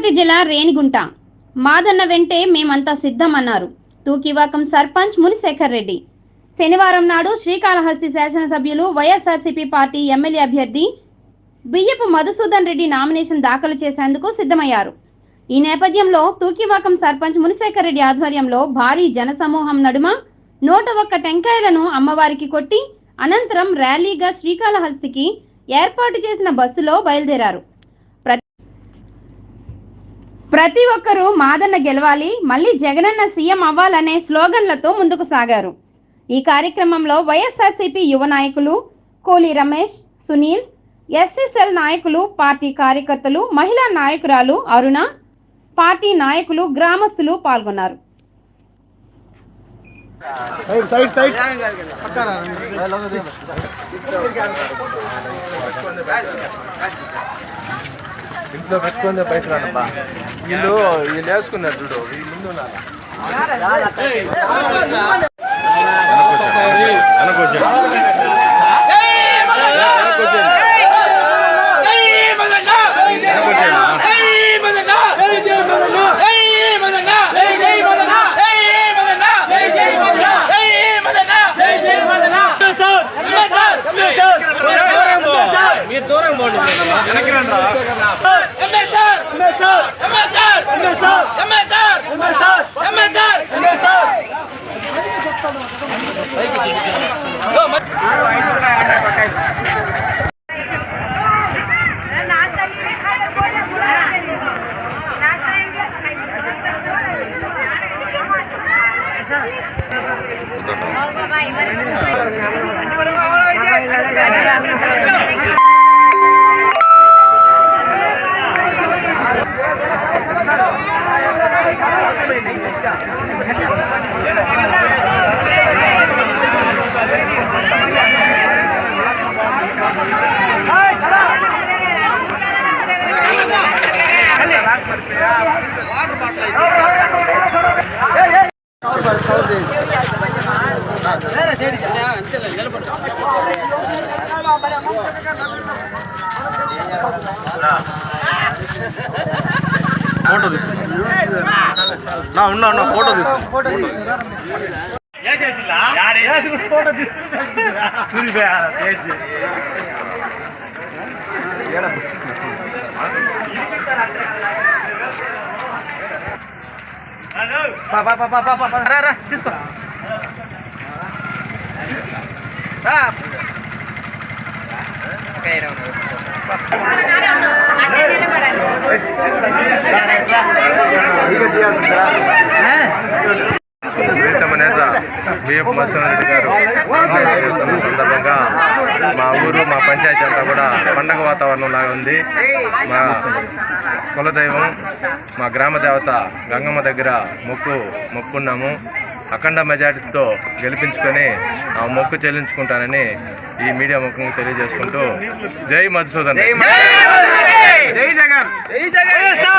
తిరుపతి జిల్లా రేణిగుంట. మాదన్న వెంటే మేమంతా సిద్ధమన్నారు. తూకివాకం సర్పంచ్ మునిశేఖర్ రెడ్డి శనివారం నాడు శ్రీకాళహస్తి శాసనసభ్యులు వైఎస్ఆర్సీపీ పార్టీ ఎమ్మెల్యే అభ్యర్థి బియ్యపు మధుసూదన్ రెడ్డి నామినేషన్ దాఖలు చేసేందుకు సిద్ధమయ్యారు. ఈ నేపథ్యంలో తూకివాకం సర్పంచ్ మునిశేఖర్ రెడ్డి ఆధ్వర్యంలో భారీ జనసమూహం నడుమ నూట ఒక్క టెంకాయలను అమ్మవారికి కొట్టి అనంతరం ర్యాలీగా శ్రీకాళహస్తికి ఏర్పాటు చేసిన బస్సులో బయలుదేరారు. ప్రతి ఒక్కరూ మాదన్న గెలవాలి మళ్ళీ జగనన్న సీఎం అవ్వాలనే స్లోగన్లతో ముందుకు సాగారు. ఈ కార్యక్రమంలో వైఎస్ఆర్సీపీ యువ నాయకులు కోలి రమేష్ సునీల్ ఎస్ఎస్ఎల్ నాయకులు పార్టీ కార్యకర్తలు మహిళా నాయకురాలు అరుణ పార్టీ నాయకులు గ్రామస్తులు పాల్గొన్నారు. Side side side. ఇంట్లో పెట్టుకుందే బయట రానబ్బా వీళ్ళు వీళ్ళు వేసుకున్నారు చూడు వీళ్ళు ముందు ఉన్నారు. మీరు கொஞ்சம் தூரம் போடு நினைக்கிறேன்டா MSR MSR MSR MSR MSR MSR MSR MSR भाई போட்டோ నా ఉన్నా ఉన్నా ఫోటో ఫోటో తీసుకో. ప్రీతమ బిఎఫ్ మత్స్యనారెడ్డి గారు ఆహ్వానం సందర్భంగా మా ఊరు మా పంచాయతీ అంతా కూడా పండగ వాతావరణం లాగా ఉంది. మా కులదైవం మా గ్రామ దేవత గంగమ్మ దగ్గర మొక్కు మొక్కున్నాము. అఖండ మెజార్టీతో గెలిపించుకొని ఆ మొక్కు చెల్లించుకుంటానని ఈ మీడియా ముఖంగా తెలియజేసుకుంటూ జై మధుసూదన్ జై జగన్ జై జగన్.